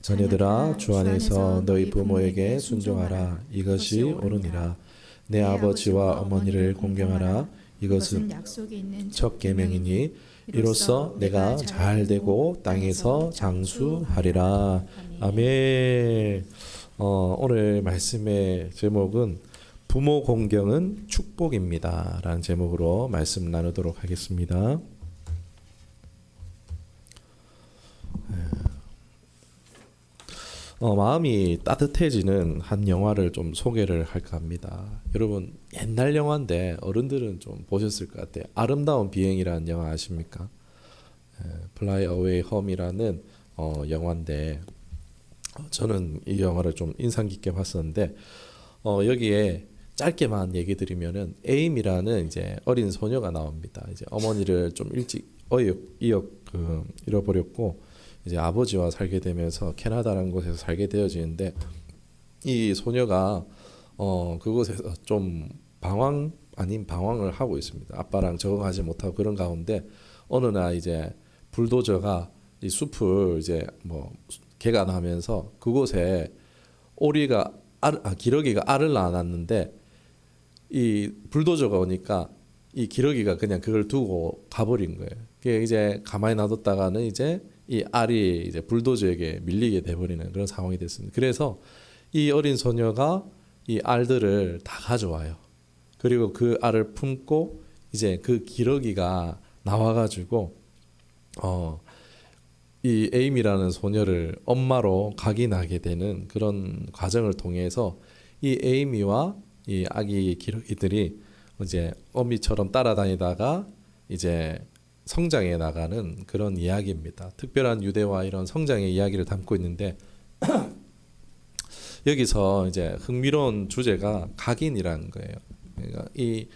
자녀들아 주 안에서 너희 부모에게 순종하라. 이것이 옳으니라. 내 아버지와 어머니를 공경하라. 이것은 첫 계명이니 이로써 내가 잘 되고 땅에서 장수하리라. 아멘. 어, 오늘 말씀의 제목은 부모 공경은 축복입니다 라는 제목으로 말씀 나누도록 하겠습니다. 어, 마음이 따뜻해지는 한 영화를 좀 소개를 할까 합니다. 여러분 옛날 영화인데 어른들은 좀 보셨을 것 같아요. 아름다운 비행이라는 영화 아십니까? 플라이 어웨이 홈이라는 어, 영화인데 어, 저는 이 영화를 좀 인상 깊게 봤었는데 어, 여기에 짧게만 얘기 드리면은 에임이라는 이제 어린 소녀가 나옵니다. 이제 어머니를 좀 일찍 어역 이역 그 잃어버렸고 이제 아버지와 살게 되면서 캐나다라는 곳에서 살게 되어지는데 이 소녀가 어 그곳에서 좀 방황 아닌 방황을 하고 있습니다. 아빠랑 적응하지 못하고 그런 가운데 어느 날 이제 불도저가 이 숲을 이제 뭐 개간하면서 그곳에 오리가 알, 아, 기러기가 알을 낳았는데 이 불도저가 오니까 이 기러기가 그냥 그걸 두고 가버린 거예요. 그게 이제 가만히 놔뒀다가는 이제 이 알이 이제 불도저에게 밀리게 돼버리는 그런 상황이 됐습니다. 그래서 이 어린 소녀가 이 알들을 다 가져와요. 그리고 그 알을 품고 이제 그 기러기가 나와가지고 어. 이 에임이라는 소녀를 엄마로 각인하게 되는 그런 과정을 통해서 이 에이미와 이 아기 기러기들이 이제 어미처럼 따라다니다가 이제 성장해 나가는 그런 이야기입니다. 특별한 유대와 이런 성장의 이야기를 담고 있는데 여기서 이제 흥미로운 주제가 각인이라는 거예요. 그러니까 이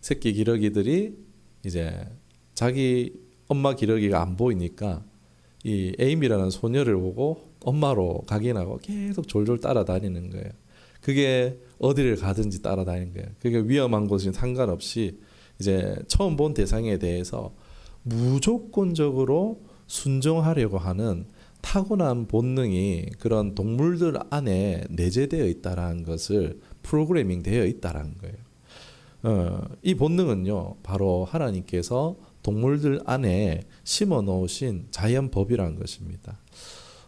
새끼 기러기들이 이제 자기 엄마 기러기가 안 보이니까 이 에임이라는 소녀를 보고 엄마로 각인하고 계속 졸졸 따라다니는 거예요. 그게 어디를 가든지 따라다니는 거예요. 그게 위험한 곳이 상관없이 이제 처음 본 대상에 대해서 무조건적으로 순종하려고 하는 타고난 본능이 그런 동물들 안에 내재되어 있다라는 것을 프로그래밍 되어 있다라는 거예요. 어, 이 본능은요, 바로 하나님께서 동물들 안에 심어 놓으신 자연 법이라는 것입니다.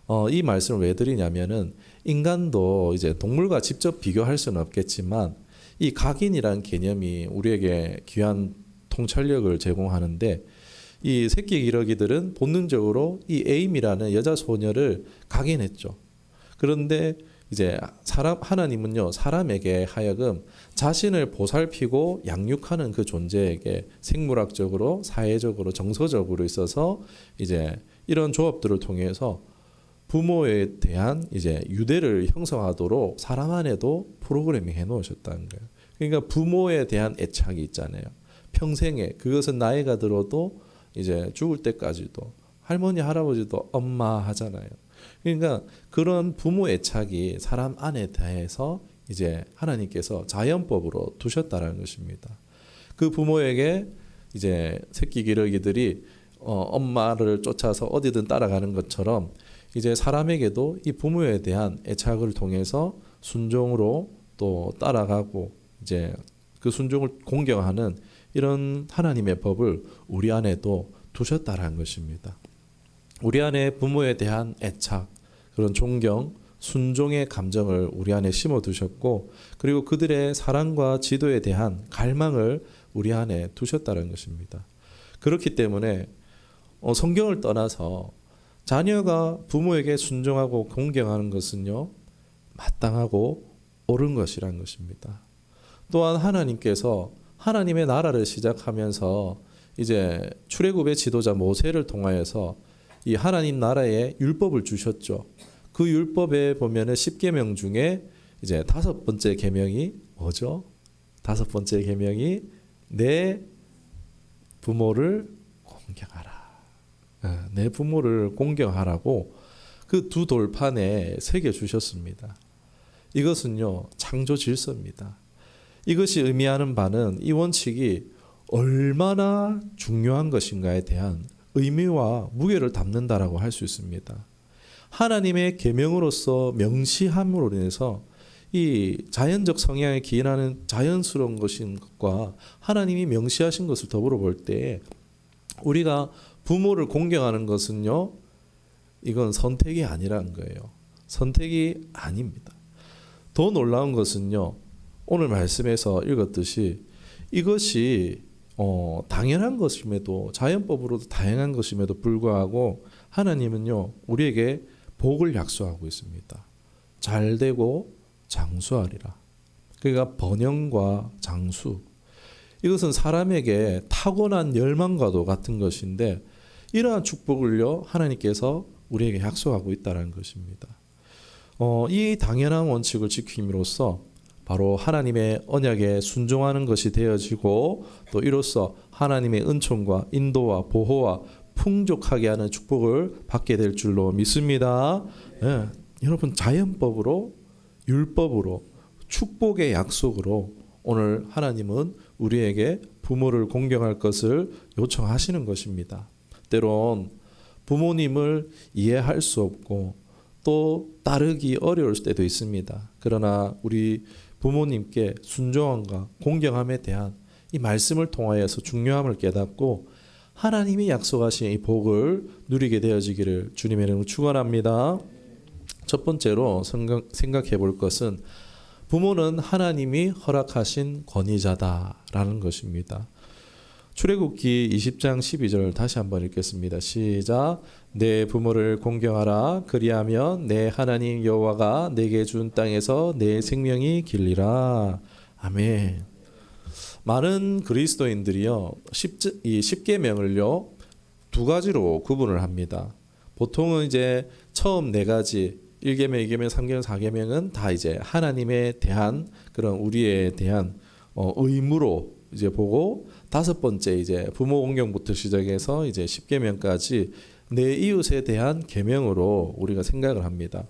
어, 이 말씀을 왜 드리냐면은 인간도 이제 동물과 직접 비교할 수는 없겠지만 이 각인이라는 개념이 우리에게 귀한 통찰력을 제공하는데 이 새끼 기러기들은 본능적으로 이 에임이라는 여자 소녀를 각인했죠. 그런데 이제 사람 하나님은요 사람에게 하여금 자신을 보살피고 양육하는 그 존재에게 생물학적으로 사회적으로 정서적으로 있어서 이제 이런 조합들을 통해서 부모에 대한 이제 유대를 형성하도록 사람 안에도 프로그래밍 해 놓으셨다는 거예요. 그러니까 부모에 대한 애착이 있잖아요. 평생에 그것은 나이가 들어도 이제 죽을 때까지도 할머니 할아버지도 엄마 하잖아요. 그러니까 그런 부모 애착이 사람 안에 대해서 이제 하나님께서 자연법으로 두셨다라는 것입니다. 그 부모에게 이제 새끼 기러기들이 어, 엄마를 쫓아서 어디든 따라가는 것처럼 이제 사람에게도 이 부모에 대한 애착을 통해서 순종으로 또 따라가고 이제 그 순종을 공경하는 이런 하나님의 법을 우리 안에도 두셨다라는 것입니다. 우리 안에 부모에 대한 애착, 그런 존경, 순종의 감정을 우리 안에 심어 두셨고 그리고 그들의 사랑과 지도에 대한 갈망을 우리 안에 두셨다는 것입니다. 그렇기 때문에 어, 성경을 떠나서 자녀가 부모에게 순종하고 공경하는 것은요 마땅하고 옳은 것이라는 것입니다. 또한 하나님께서 하나님의 나라를 시작하면서 이제 출애굽의 지도자 모세를 통하여서 이 하나님 나라에 율법을 주셨죠. 그 율법에 보면은 10계명 중에 이제 다섯 번째 계명이 뭐죠? 다섯 번째 계명이 내 부모를 공경하라. 어, 내 부모를 공경하라고 그 두 돌판에 새겨 주셨습니다. 이것은요 창조 질서입니다. 이것이 의미하는 바는 이 원칙이 얼마나 중요한 것인가에 대한 의미와 무게를 담는다라고 할 수 있습니다. 하나님의 계명으로서 명시함으로 인해서 이 자연적 성향에 기인하는 자연스러운 것인 것과 하나님이 명시하신 것을 더불어 볼 때 우리가 부모를 공경하는 것은요 이건 선택이 아니라는 거예요. 선택이 아닙니다. 더 놀라운 것은요 오늘 말씀에서 읽었듯이 이것이 어, 당연한 것임에도 자연법으로도 다양한 것임에도 불구하고 하나님은요 우리에게 복을 약속하고 있습니다. 잘 되고 장수하리라. 그러니까 번영과 장수. 이것은 사람에게 타고난 열망과도 같은 것인데 이러한 축복을요 하나님께서 우리에게 약속하고 있다는 것입니다. 어, 이 당연한 원칙을 지킴으로써 바로 하나님의 언약에 순종하는 것이 되어지고 또 이로써 하나님의 은총과 인도와 보호와 풍족하게 하는 축복을 받게 될 줄로 믿습니다. 예, 여러분 자연법으로 율법으로 축복의 약속으로 오늘 하나님은 우리에게 부모를 공경할 것을 요청하시는 것입니다. 때론 부모님을 이해할 수 없고 또 따르기 어려울 때도 있습니다. 그러나 우리 부모님께 순종함과 공경함에 대한 이 말씀을 통하여서 중요함을 깨닫고 하나님이 약속하신 이 복을 누리게 되어지기를 주님의 이름으로 축원합니다. 첫 번째로 생각해 볼 것은 부모는 하나님이 허락하신 권위자다라는 것입니다. 출애굽기 20장 12절 다시 한번 읽겠습니다. 시작. 내 부모를 공경하라. 그리하면 내 하나님 여호와가 내게 준 땅에서 내 생명이 길리라. 아멘. 많은 그리스도인들이요. 십, 이 십계명을요. 두 가지로 구분을 합니다. 보통은 이제 처음 네 가지 1계명, 2계명, 3계명, 4계명은 다 이제 하나님에 대한 그런 우리에 대한 어, 의무로 이제 보고 다섯 번째 이제 부모 공경부터 시작해서 이제 10계명까지 내 이웃에 대한 계명으로 우리가 생각을 합니다.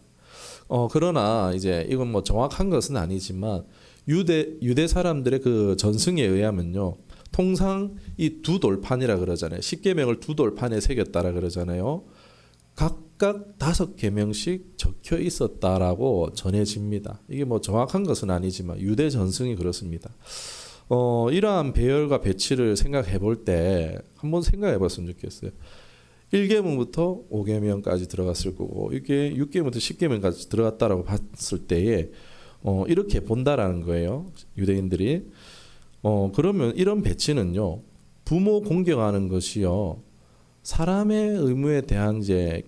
어 그러나 이제 이건 뭐 정확한 것은 아니지만 유대 유대 사람들의 그 전승에 의하면요. 통상 이 두 돌판이라 그러잖아요. 10계명을 두 돌판에 새겼다라 그러잖아요. 각각 다섯 계명씩 적혀 있었다라고 전해집니다. 이게 뭐 정확한 것은 아니지만 유대 전승이 그렇습니다. 어, 이러한 배열과 배치를 생각해 볼 때 한번 생각해 봤으면 좋겠어요. 1계명부터 5계명까지 들어갔을 거고 이게 6계명부터 10계명까지 들어갔다라고 봤을 때에 어, 이렇게 본다라는 거예요. 유대인들이. 어, 그러면 이런 배치는요. 부모 공경하는 것이요. 사람의 의무에 대한 이제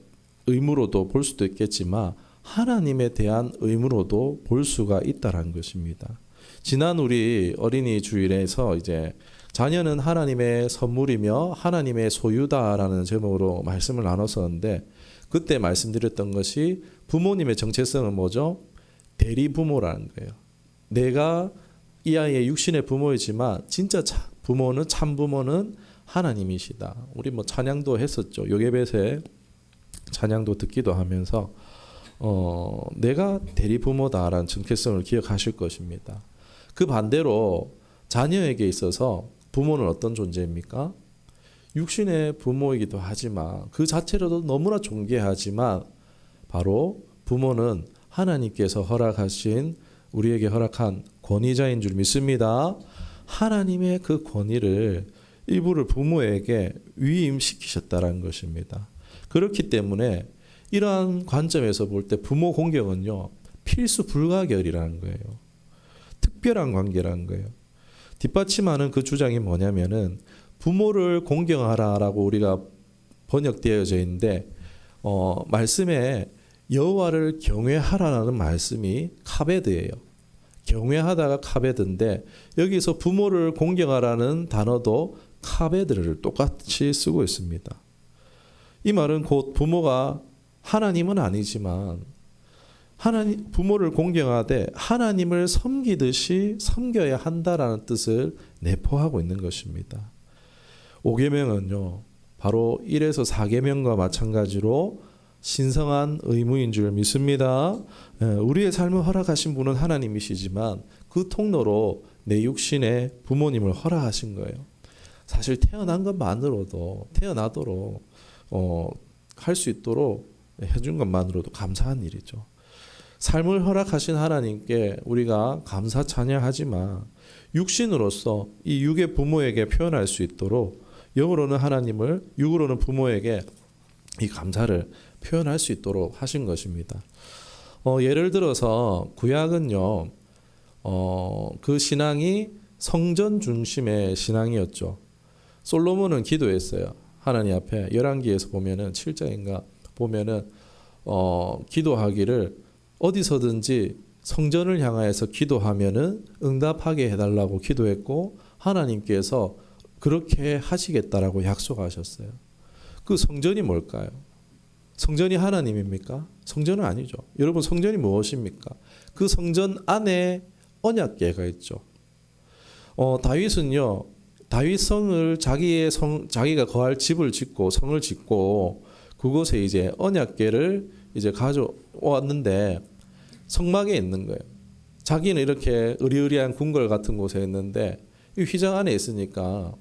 의무로도 볼 수도 있겠지만 하나님에 대한 의무로도 볼 수가 있다라는 것입니다. 지난 우리 어린이 주일에서 이제 자녀는 하나님의 선물이며 하나님의 소유다라는 제목으로 말씀을 나눴었는데 그때 말씀드렸던 것이 부모님의 정체성은 뭐죠? 대리 부모라는 거예요. 내가 이 아이의 육신의 부모이지만 진짜 부모는 참 부모는 하나님이시다. 우리 뭐 찬양도 했었죠. 요게벳에 찬양도 듣기도 하면서 어, 내가 대리 부모다라는 정체성을 기억하실 것입니다. 그 반대로 자녀에게 있어서 부모는 어떤 존재입니까? 육신의 부모이기도 하지만 그 자체로도 너무나 존귀하지만 바로 부모는 하나님께서 허락하신 우리에게 허락한 권위자인 줄 믿습니다. 하나님의 그 권위를 일부를 부모에게 위임시키셨다는 것입니다. 그렇기 때문에 이러한 관점에서 볼 때 부모 공경은요 필수 불가결이라는 거예요. 특별한 관계라는 거예요. 뒷받침하는 그 주장이 뭐냐면은 부모를 공경하라라고 우리가 번역되어져 있는데 어, 말씀에 여호와를 경외하라는 말씀이 카베드예요. 경외하다가 카베드인데 여기서 부모를 공경하라는 단어도 카베드를 똑같이 쓰고 있습니다. 이 말은 곧 부모가 하나님은 아니지만 하나님 부모를 공경하되 하나님을 섬기듯이 섬겨야 한다라는 뜻을 내포하고 있는 것입니다. 5계명은요. 바로 1에서 4계명과 마찬가지로 신성한 의무인 줄 믿습니다. 예, 우리의 삶을 허락하신 분은 하나님이시지만 그 통로로 내 육신의 부모님을 허락하신 거예요. 사실 태어난 것만으로도 태어나도록 어, 할 수 있도록 해준 것만으로도 감사한 일이죠. 삶을 허락하신 하나님께 우리가 감사 찬양하지만 육신으로서 이 육의 부모에게 표현할 수 있도록 영으로는 하나님을 육으로는 부모에게 이 감사를 표현할 수 있도록 하신 것입니다. 어, 예를 들어서 구약은요, 어, 그 신앙이 성전 중심의 신앙이었죠. 솔로몬은 기도했어요. 하나님 앞에 열왕기에서 보면은 7장인가 보면은 어, 기도하기를 어디서든지 성전을 향하여서 기도하면은 응답하게 해달라고 기도했고 하나님께서 그렇게 하시겠다라고 약속하셨어요. 그 성전이 뭘까요? 성전이 하나님입니까? 성전은 아니죠. 여러분 성전이 무엇입니까? 그 성전 안에 언약궤가 있죠. 어, 다윗은요. 다윗 성을 자기의 성 자기가 거할 집을 짓고 성을 짓고 그곳에 이제 언약궤를 이제 가져왔는데 성막에 있는 거예요. 자기는 이렇게 의리의리한 궁궐 같은 곳에 있는데 이 휘장 안에 있으니까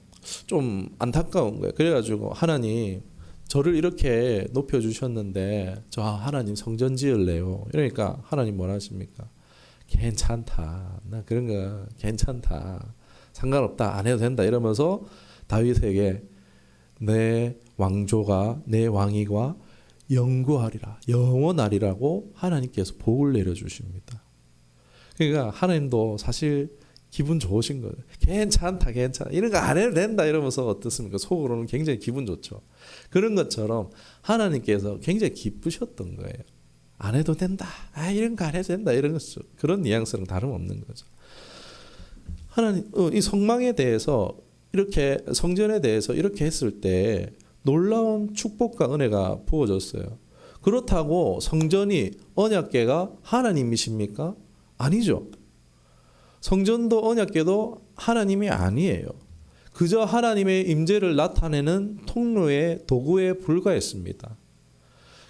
좀 안타까운 거예요. 그래가지고 하나님 저를 이렇게 높여 주셨는데 저 하나님 성전 지을래요. 이러니까 하나님 뭘 하십니까? 괜찮다. 나 그런 거 괜찮다. 상관없다. 안 해도 된다. 이러면서 다윗에게 내 왕조가 내 왕위가 영구하리라. 영원하리라고 하나님께서 복을 내려 주십니다. 그러니까 하나님도 사실 기분 좋으신 거예요. 괜찮다, 괜찮아. 이런 거 안 해도 된다. 이러면서 어떻습니까? 속으로는 굉장히 기분 좋죠. 그런 것처럼 하나님께서 굉장히 기쁘셨던 거예요. 안 해도 된다. 아, 이런 거 안 해도 된다. 이런 것 그런 뉘앙스는 다름없는 거죠. 하나님, 어, 이 성망에 대해서 이렇게 성전에 대해서 이렇게 했을 때 놀라운 축복과 은혜가 부어졌어요. 그렇다고 성전이 언약계가 하나님이십니까? 아니죠. 성전도 언약궤도 하나님이 아니에요. 그저 하나님의 임재를 나타내는 통로의 도구에 불과했습니다.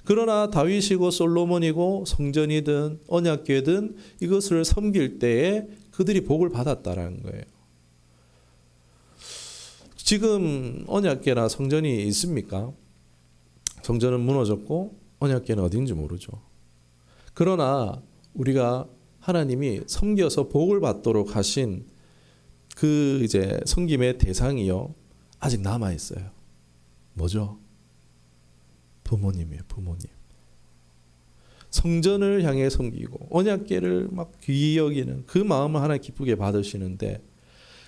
그러나 다윗이고 솔로몬이고 성전이든 언약궤든 이것을 섬길 때에 그들이 복을 받았다라는 거예요. 지금 언약궤나 성전이 있습니까? 성전은 무너졌고 언약궤는 어딘지 모르죠. 그러나 우리가 하나님이 섬겨서 복을 받도록 하신 그 이제 섬김의 대상이요 아직 남아 있어요. 뭐죠? 부모님이에요, 부모님. 성전을 향해 섬기고 언약궤를 막 귀히 여기는 그 마음을 하나 기쁘게 받으시는데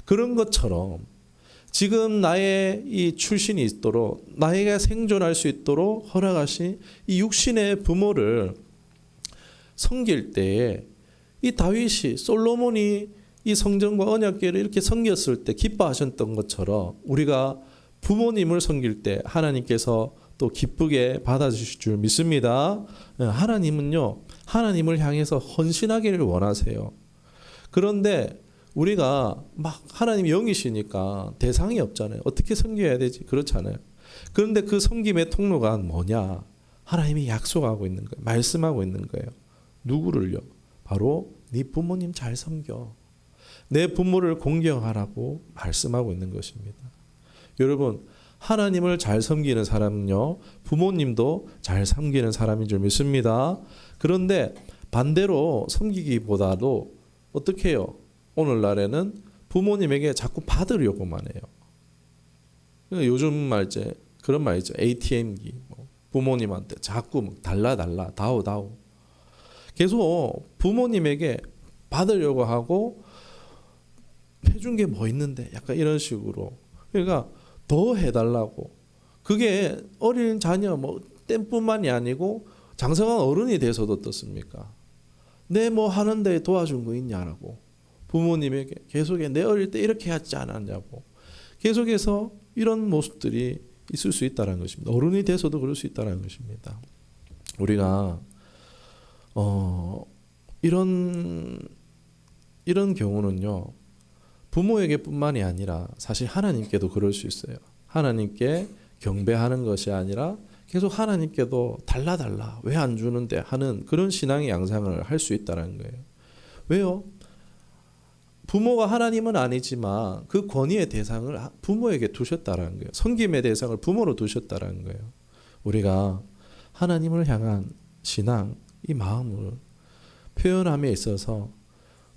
그런 것처럼 지금 나의 이 출신이 있도록 나에게 생존할 수 있도록 허락하신 이 육신의 부모를 섬길 때에 이 다윗이 솔로몬이 이 성전과 언약궤를 이렇게 섬겼을 때 기뻐하셨던 것처럼 우리가 부모님을 섬길 때 하나님께서 또 기쁘게 받아주실 줄 믿습니다. 예, 하나님은요, 하나님을 향해서 헌신하기를 원하세요. 그런데 우리가 막 하나님 영이시니까 대상이 없잖아요. 어떻게 섬겨야 되지? 그렇잖아요. 그런데 그 섬김의 통로가 뭐냐? 하나님이 약속하고 있는 거예요. 말씀하고 있는 거예요. 누구를요? 바로 네 부모님 잘 섬겨. 내 부모를 공경하라고 말씀하고 있는 것입니다. 여러분, 하나님을 잘 섬기는 사람은요, 부모님도 잘 섬기는 사람인 줄 믿습니다. 그런데 반대로 섬기기보다도 어떻게 해요? 오늘날에는 부모님에게 자꾸 받으려고만 해요. 요즘 말제 그런 말 있죠. ATM기. 뭐 부모님한테 자꾸 달라 달라 다오 다오. 계속 부모님에게 받으려고 하고 해준 게 뭐 있는데 약간 이런 식으로 그러니까 더 해달라고 그게 어린 자녀 뭐 땐뿐만이 아니고 장성한 어른이 돼서도 어떻습니까? 내 뭐 하는데 도와준 거 있냐라고 부모님에게 계속해 내 어릴 때 이렇게 하지 않았냐고 계속해서 이런 모습들이 있을 수 있다는 것입니다. 어른이 돼서도 그럴 수 있다는 것입니다. 우리가 어, 이런 이런 경우는요. 부모에게뿐만이 아니라 사실 하나님께도 그럴 수 있어요. 하나님께 경배하는 것이 아니라 계속 하나님께도 달라 달라 왜 안 주는데 하는 그런 신앙의 양상을 할 수 있다는 거예요. 왜요? 부모가 하나님은 아니지만 그 권위의 대상을 부모에게 두셨다라는 거예요. 섬김의 대상을 부모로 두셨다라는 거예요. 우리가 하나님을 향한 신앙 이 마음을 표현함에 있어서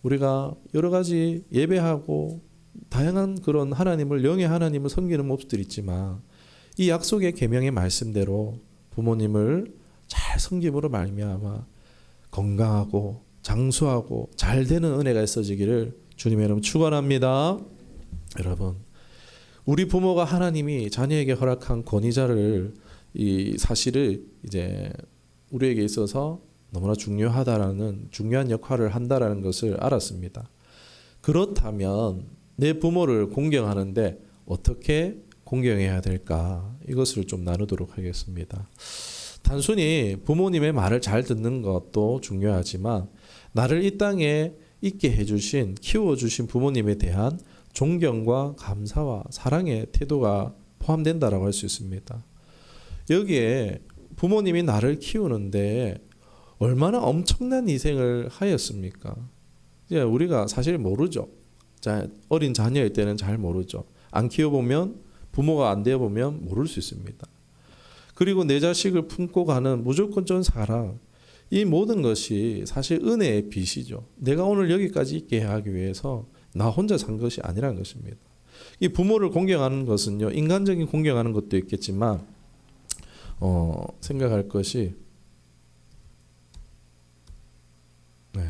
우리가 여러 가지 예배하고 다양한 그런 하나님을 영의 하나님을 섬기는 모습들이 있지만 이 약속의 계명의 말씀대로 부모님을 잘 섬김으로 말미암아 건강하고 장수하고 잘 되는 은혜가 있어지기를 주님의 이름 축원합니다. 여러분 우리 부모가 하나님이 자녀에게 허락한 권위자를 이 사실을 이제 우리에게 있어서 너무나 중요하다라는 중요한 역할을 한다라는 것을 알았습니다. 그렇다면 내 부모를 공경하는데 어떻게 공경해야 될까? 이것을 좀 나누도록 하겠습니다. 단순히 부모님의 말을 잘 듣는 것도 중요하지만 나를 이 땅에 있게 해주신 키워주신 부모님에 대한 존경과 감사와 사랑의 태도가 포함된다라고 할 수 있습니다. 여기에 부모님이 나를 키우는데 얼마나 엄청난 희생을 하였습니까? 우리가 사실 모르죠. 자, 어린 자녀일 때는 잘 모르죠. 안 키워보면 부모가 안 되어보면 모를 수 있습니다. 그리고 내 자식을 품고 가는 무조건적 사랑 이 모든 것이 사실 은혜의 빛이죠. 내가 오늘 여기까지 있게 하기 위해서 나 혼자 산 것이 아니라는 것입니다. 이 부모를 공경하는 것은요 인간적인 공경하는 것도 있겠지만 어, 생각할 것이 네.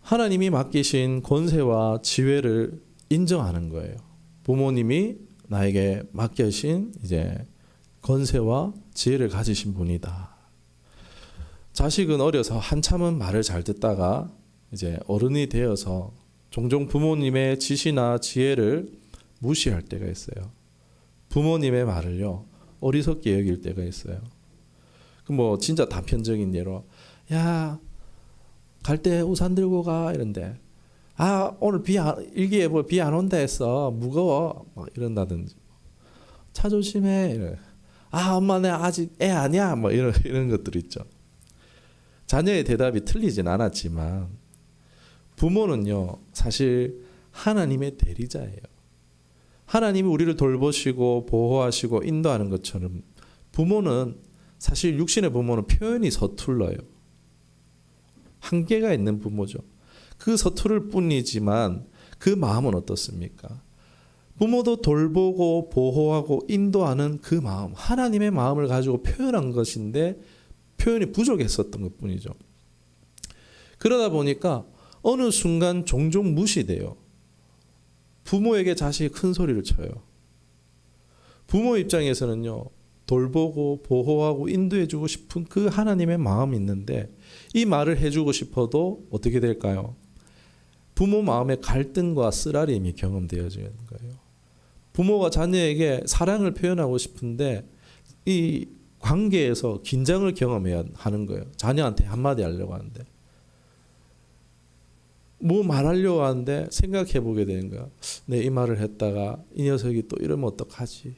하나님이 맡기신 권세와 지혜를 인정하는 거예요. 부모님이 나에게 맡겨신 이제 권세와 지혜를 가지신 분이다. 자식은 어려서 한참은 말을 잘 듣다가 이제 어른이 되어서 종종 부모님의 지시나 지혜를 무시할 때가 있어요. 부모님의 말을요 어리석게 여길 때가 있어요. 그뭐 진짜 단편적인 예로 야 갈 때 우산 들고 가 이런데 아 오늘 비 안, 일기예보 비 안 온다 했어 무거워 막 이런다든지 차 조심해 이래. 아 엄마 내 아직 애 아니야 뭐 이런 이런 것들 있죠. 자녀의 대답이 틀리진 않았지만 부모는요 사실 하나님의 대리자예요. 하나님이 우리를 돌보시고 보호하시고 인도하는 것처럼 부모는 사실 육신의 부모는 표현이 서툴러요. 한계가 있는 부모죠. 그 서투를 뿐이지만 그 마음은 어떻습니까? 부모도 돌보고 보호하고 인도하는 그 마음, 하나님의 마음을 가지고 표현한 것인데 표현이 부족했었던 것 뿐이죠. 그러다 보니까 어느 순간 종종 무시돼요. 부모에게 자식이 큰 소리를 쳐요. 부모 입장에서는요, 돌보고 보호하고 인도해주고 싶은 그 하나님의 마음이 있는데 이 말을 해주고 싶어도 어떻게 될까요? 부모 마음의 갈등과 쓰라림이 경험되어지는 거예요. 부모가 자녀에게 사랑을 표현하고 싶은데 이 관계에서 긴장을 경험해야 하는 거예요. 자녀한테 한마디 하려고 하는데 뭐 말하려고 하는데 생각해 보게 되는 거야. 내 이 말을 했다가 이 녀석이 또 이러면 어떡하지?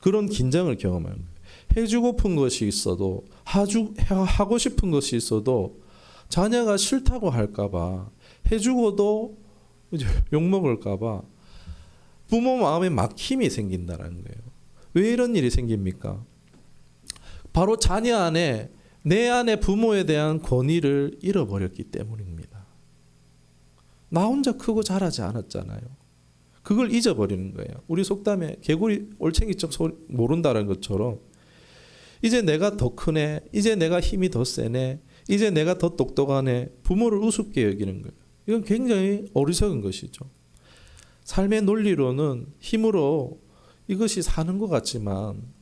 그런 긴장을 경험하는 거예요. 해주고픈 것이 있어도 하주, 하고 싶은 것이 있어도 자녀가 싫다고 할까봐 해주고도 욕먹을까봐 부모 마음에 막힘이 생긴다는 거예요. 왜 이런 일이 생깁니까? 바로 자녀 안에 내 안에 부모에 대한 권위를 잃어버렸기 때문입니다. 나 혼자 크고 자라지 않았잖아요. 그걸 잊어버리는 거예요. 우리 속담에 개구리 올챙이적 소리 모른다는 것처럼 이제 내가 더 크네, 이제 내가 힘이 더 세네, 이제 내가 더 똑똑하네, 부모를 우습게 여기는 거예요. 이건 굉장히 어리석은 것이죠. 삶의 논리로는 힘으로 이것이 사는 것 같지만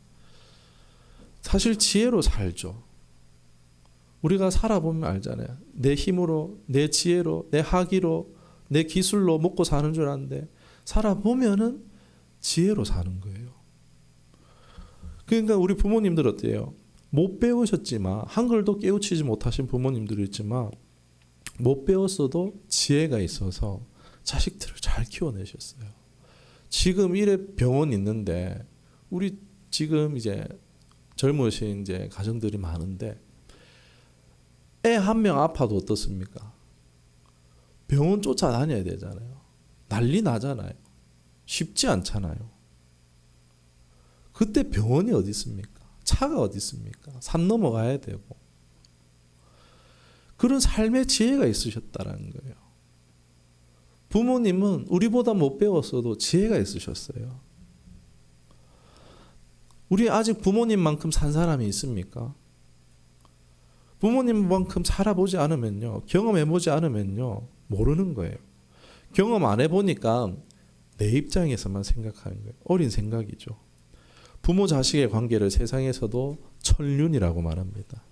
사실 지혜로 살죠. 우리가 살아보면 알잖아요. 내 힘으로, 내 지혜로, 내 학위로, 내 기술로 먹고 사는 줄 아는데 살아보면은 지혜로 사는 거예요. 그러니까 우리 부모님들 어때요? 못 배우셨지만 한글도 깨우치지 못하신 부모님들이 있지만 못 배웠어도 지혜가 있어서 자식들을 잘 키워내셨어요. 지금 이래 병원 있는데 우리 지금 이제 젊으신 이제 가정들이 많은데 애 한 명 아파도 어떻습니까? 병원 쫓아다녀야 되잖아요. 난리 나잖아요. 쉽지 않잖아요. 그때 병원이 어디 있습니까? 차 차가 어디 있습니까? 산 넘어가야 되고 그런 삶의 지혜가 있으셨다라는 거예요. 부모님은 우리보다 못 배웠어도 지혜가 있으셨어요. 우리 아직 부모님만큼 산 사람이 있습니까? 부모님만큼 살아보지 않으면요, 경험해보지 않으면요, 모르는 거예요. 경험 안 해보니까 내 입장에서만 생각하는 거예요. 어린 생각이죠. 부모 자식의 관계를 세상에서도 천륜이라고 말합니다.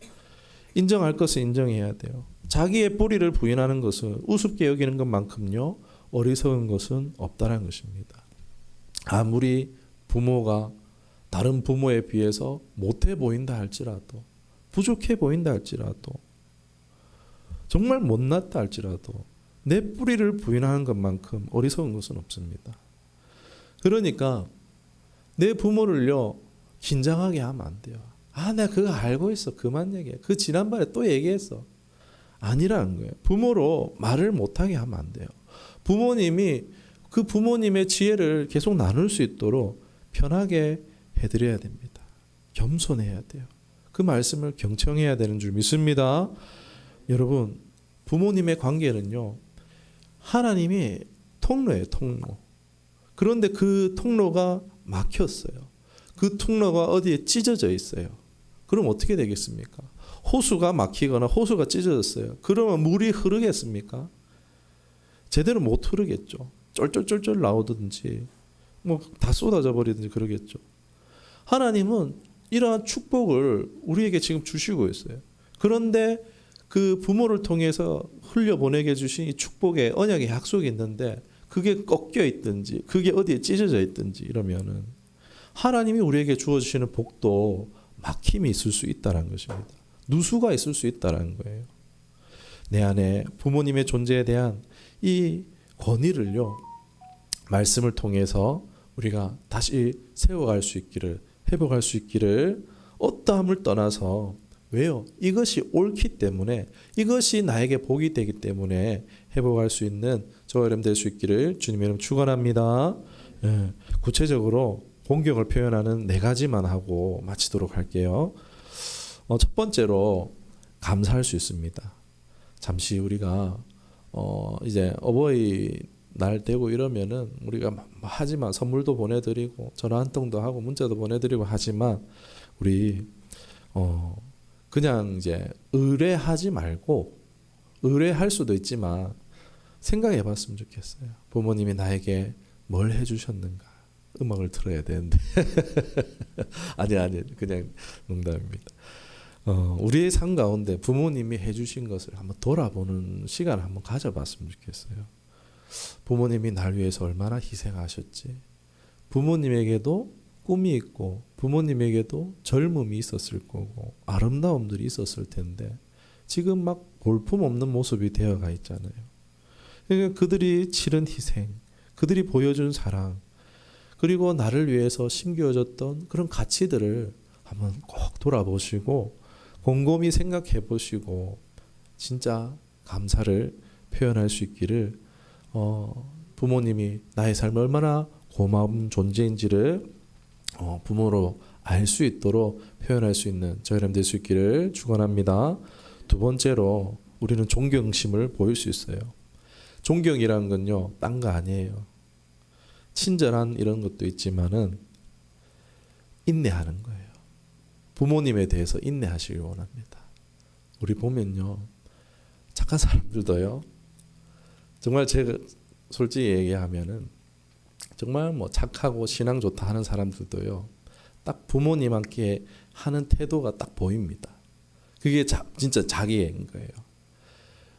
인정할 것은 인정해야 돼요. 자기의 뿌리를 부인하는 것은 우습게 여기는 것만큼요 어리석은 것은 없다는 것입니다. 아무리 부모가 다른 부모에 비해서 못해 보인다 할지라도 부족해 보인다 할지라도 정말 못났다 할지라도 내 뿌리를 부인하는 것만큼 어리석은 것은 없습니다. 그러니까 내 부모를요 긴장하게 하면 안 돼요. 아, 내가 그거 알고 있어. 그만 얘기해. 그 지난번에 또 얘기했어. 아니라는 거예요. 부모로 말을 못하게 하면 안 돼요. 부모님이 그 부모님의 지혜를 계속 나눌 수 있도록 편하게 해드려야 됩니다. 겸손해야 돼요. 그 말씀을 경청해야 되는 줄 믿습니다. 여러분, 부모님의 관계는요, 하나님이 통로예요, 통로. 그런데 그 통로가 막혔어요. 그 통로가 어디에 찢어져 있어요. 그럼 어떻게 되겠습니까? 호수가 막히거나 호수가 찢어졌어요. 그러면 물이 흐르겠습니까? 제대로 못 흐르겠죠. 쫄쫄쫄쫄 나오든지 뭐 다 쏟아져 버리든지 그러겠죠. 하나님은 이러한 축복을 우리에게 지금 주시고 있어요. 그런데 그 부모를 통해서 흘려 보내게 주신 이 축복의 언약의 약속이 있는데 그게 꺾여 있든지 그게 어디에 찢어져 있든지 이러면은 하나님이 우리에게 주어 주시는 복도 막힘이 있을 수 있다는 것입니다. 누수가 있을 수 있다는 거예요. 내 안에 부모님의 존재에 대한 이 권위를요 말씀을 통해서 우리가 다시 세워갈 수 있기를 회복할 수 있기를 어떠함을 떠나서 왜요? 이것이 옳기 때문에 이것이 나에게 복이 되기 때문에 회복할 수 있는 저와 여러분 될 수 있기를 주님의 이름 축원합니다. 예, 구체적으로 공격을 표현하는 네 가지만 하고 마치도록 할게요. 어, 첫 번째로 감사할 수 있습니다. 잠시 우리가 어, 이제 어버이 날 되고 이러면은 우리가 하지만 선물도 보내드리고 전화 한 통도 하고 문자도 보내드리고 하지만 우리 어 그냥 이제 의뢰하지 말고 의뢰할 수도 있지만 생각해 봤으면 좋겠어요. 부모님이 나에게 뭘 해주셨는가 음악을 들어야 되는데 아니 아니 그냥 농담입니다. 어, 우리의 삶 가운데 부모님이 해주신 것을 한번 돌아보는 시간을 한번 가져봤으면 좋겠어요. 부모님이 날 위해서 얼마나 희생하셨지. 부모님에게도 꿈이 있고 부모님에게도 젊음이 있었을 거고 아름다움들이 있었을 텐데 지금 막 볼품 없는 모습이 되어가 있잖아요. 그러니까 그들이 치른 희생, 그들이 보여준 사랑, 그리고 나를 위해서 심겨졌던 그런 가치들을 한번 꼭 돌아보시고 곰곰이 생각해 보시고 진짜 감사를 표현할 수 있기를 어, 부모님이 나의 삶을 얼마나 고마운 존재인지를 어, 부모로 알 수 있도록 표현할 수 있는 저희람 될 수 있기를 축원합니다. 두 번째로 우리는 존경심을 보일 수 있어요. 존경이라는 건요, 딴 거 아니에요. 친절한 이런 것도 있지만은 인내하는 거예요. 부모님에 대해서 인내하시길 원합니다. 우리 보면요, 착한 사람들도요, 정말 제가 솔직히 얘기하면은 정말 뭐 착하고 신앙 좋다 하는 사람들도요. 딱 부모님한테 하는 태도가 딱 보입니다. 그게 자, 진짜 자기인 거예요.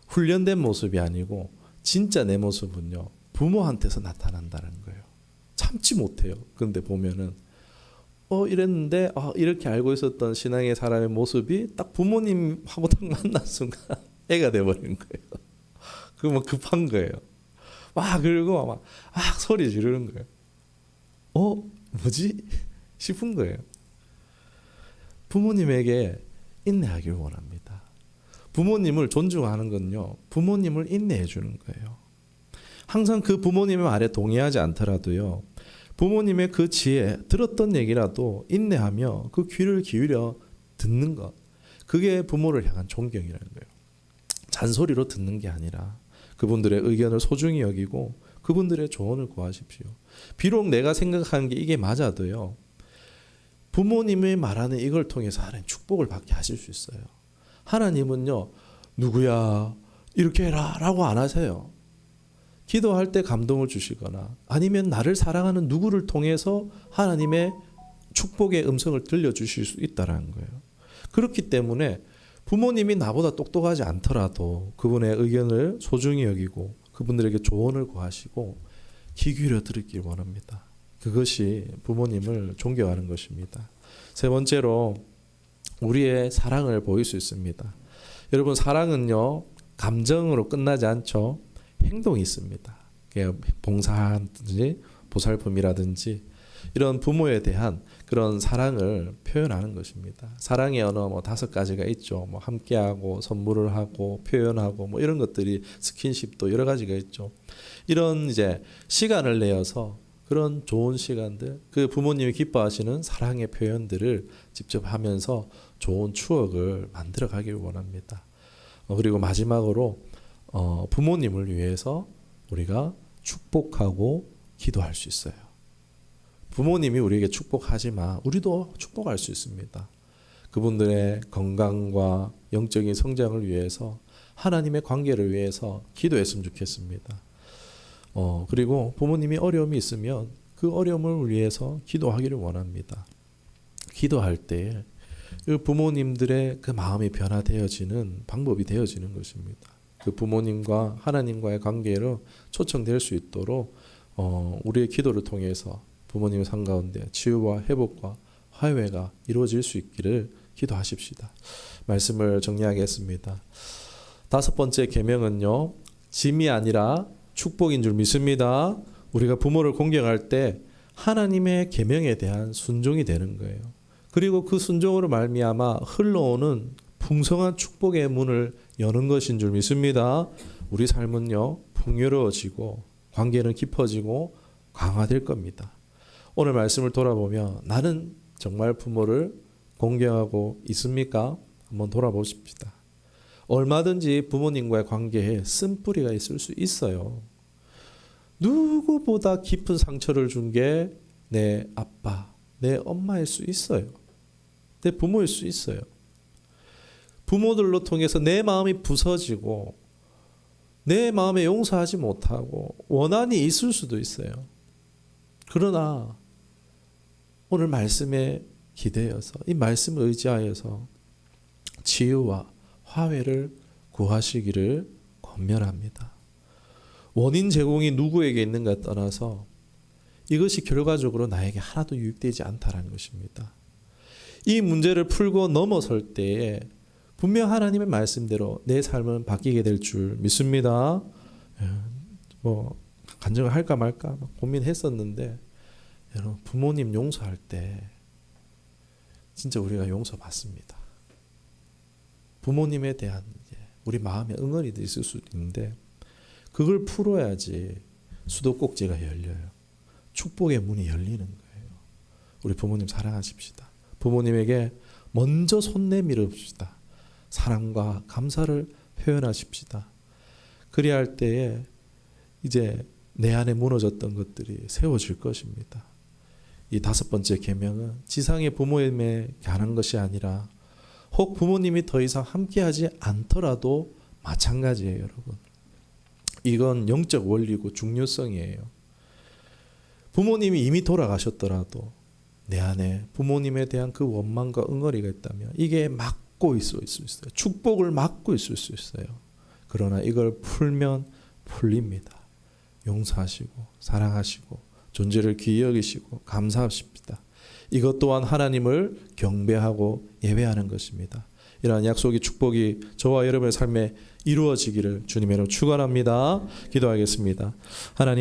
훈련된 모습이 아니고 진짜 내 모습은요. 부모한테서 나타난다는 거예요. 참지 못해요. 그런데 보면은 어 이랬는데 아, 이렇게 알고 있었던 신앙의 사람의 모습이 딱 부모님하고 딱 만난 순간 애가 돼버린 거예요. 그뭐 급한 거예요. 막 그리고 막 아, 소리 지르는 거예요. 어 뭐지 싶은 거예요. 부모님에게 인내하길 원합니다. 부모님을 존중하는 건요. 부모님을 인내해 주는 거예요. 항상 그 부모님의 말에 동의하지 않더라도요. 부모님의 그 지혜 들었던 얘기라도 인내하며 그 귀를 기울여 듣는 것 그게 부모를 향한 존경이라는 거예요. 잔소리로 듣는 게 아니라 그분들의 의견을 소중히 여기고 그분들의 조언을 구하십시오. 비록 내가 생각하는 게 이게 맞아도요. 부모님이 말하는 이걸 통해서 하나님 축복을 받게 하실 수 있어요. 하나님은요. 누구야 이렇게 해라 라고 안 하세요. 기도할 때 감동을 주시거나 아니면 나를 사랑하는 누구를 통해서 하나님의 축복의 음성을 들려 주실 수 있다라는 거예요. 그렇기 때문에 부모님이 나보다 똑똑하지 않더라도 그분의 의견을 소중히 여기고 그분들에게 조언을 구하시고 귀 기울여 들으길 원합니다. 그것이 부모님을 존경하는 것입니다. 세 번째로 우리의 사랑을 보일 수 있습니다. 여러분 사랑은요 감정으로 끝나지 않죠. 행동이 있습니다. 봉사든지 보살핌이라든지 이런 부모에 대한 그런 사랑을 표현하는 것입니다. 사랑의 언어 뭐 다섯 가지가 있죠. 뭐 함께하고 선물을 하고 표현하고 뭐 이런 것들이 스킨십도 여러 가지가 있죠. 이런 이제 시간을 내어서 그런 좋은 시간들, 그 부모님이 기뻐하시는 사랑의 표현들을 직접 하면서 좋은 추억을 만들어 가길 원합니다. 어, 그리고 마지막으로 어, 부모님을 위해서 우리가 축복하고 기도할 수 있어요. 부모님이 우리에게 축복하지만 우리도 축복할 수 있습니다. 그분들의 건강과 영적인 성장을 위해서 하나님의 관계를 위해서 기도했으면 좋겠습니다. 어, 그리고 부모님이 어려움이 있으면 그 어려움을 위해서 기도하기를 원합니다. 기도할 때그 부모님들의 그 마음이 변화되어지는 방법이 되어지는 것입니다. 그 부모님과 하나님과의 관계로 초청될 수 있도록 어, 우리의 기도를 통해서 부모님의 삶 가운데 치유와 회복과 화해가 이루어질 수 있기를 기도하십시다. 말씀을 정리하겠습니다. 다섯 번째 계명은요. 짐이 아니라 축복인 줄 믿습니다. 우리가 부모를 공경할 때 하나님의 계명에 대한 순종이 되는 거예요. 그리고 그 순종으로 말미암아 흘러오는 풍성한 축복의 문을 여는 것인 줄 믿습니다. 우리 삶은요 풍요로워지고 관계는 깊어지고 강화될 겁니다. 오늘 말씀을 돌아보며 나는 정말 부모를 공경하고 있습니까? 한번 돌아보십시다. 얼마든지 부모님과의 관계에 쓴뿌리가 있을 수 있어요. 누구보다 깊은 상처를 준 게 내 아빠, 내 엄마일 수 있어요. 내 부모일 수 있어요. 부모들로 통해서 내 마음이 부서지고 내 마음에 용서하지 못하고 원한이 있을 수도 있어요. 그러나 오늘 말씀에 기대어서 이 말씀을 의지하여서 치유와 화해를 구하시기를 권면합니다. 원인 제공이 누구에게 있는가 떠나서 이것이 결과적으로 나에게 하나도 유익되지 않다라는 것입니다. 이 문제를 풀고 넘어설 때에 분명 하나님의 말씀대로 내 삶은 바뀌게 될 줄 믿습니다. 예, 뭐 간증을 할까 말까 고민했었는데 여러분 부모님 용서할 때 진짜 우리가 용서받습니다. 부모님에 대한 우리 마음에 응어리도 있을 수 있는데 그걸 풀어야지 수도꼭지가 열려요. 축복의 문이 열리는 거예요. 우리 부모님 사랑하십시다. 부모님에게 먼저 손 내밀읍시다. 사랑과 감사를 표현하십시다. 그리할 때에 이제 내 안에 무너졌던 것들이 세워질 것입니다. 이 다섯 번째 계명은 지상의 부모님에 관한 것이 아니라 혹 부모님이 더 이상 함께하지 않더라도 마찬가지예요, 여러분. 이건 영적 원리고 중요성이에요. 부모님이 이미 돌아가셨더라도 내 안에 부모님에 대한 그 원망과 응어리가 있다면 이게 막고 있을 수 있어요. 축복을 막고 있을 수 있어요. 그러나 이걸 풀면 풀립니다. 용서하시고 사랑하시고 존재를 귀히 여기시고 감사하십니다. 이것 또한 하나님을 경배하고 예배하는 것입니다. 이러한 약속의 축복이 저와 여러분의 삶에 이루어지기를 이름 축원합니다. 기도하겠습니다. 하나님